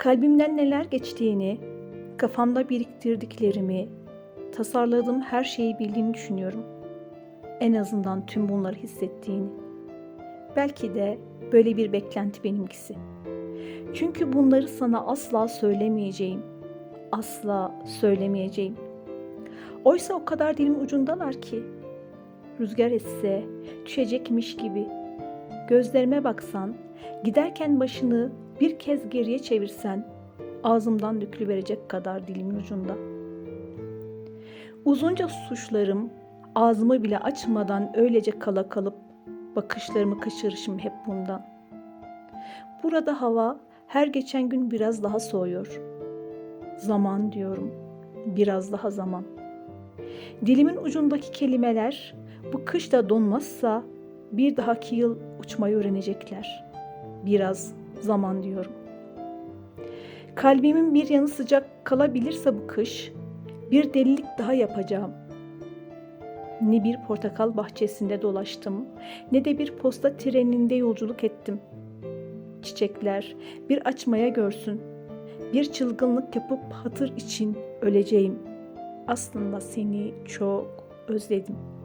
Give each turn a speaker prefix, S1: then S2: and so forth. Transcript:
S1: Kalbimden neler geçtiğini, kafamda biriktirdiklerimi, tasarladığım her şeyi bildiğini düşünüyorum. En azından tüm bunları hissettiğini. Belki de böyle bir beklenti benimkisi. Çünkü bunları sana asla söylemeyeceğim. Asla söylemeyeceğim. Oysa o kadar dilimin ucundalar ki. Rüzgar esse düşecekmiş gibi. Gözlerime baksan, giderken başını bir kez geriye çevirsen ağzımdan dökülüverecek kadar dilimin ucunda. Uzunca suçlarım ağzımı bile açmadan öylece kala kalıp bakışlarımı kaçırışım hep bundan. Burada hava her geçen gün biraz daha soğuyor. Zaman diyorum. Biraz daha zaman. Dilimin ucundaki kelimeler bu kış da donmazsa bir dahaki yıl uçmayı öğrenecekler. Biraz zaman diyorum. Kalbimin bir yanı sıcak kalabilirse bu kış bir delilik daha yapacağım. Ne bir portakal bahçesinde dolaştım, ne de bir posta treninde yolculuk ettim. Çiçekler bir açmaya görsün. Bir çılgınlık yapıp hatır için öleceğim. Aslında seni çok özledim.''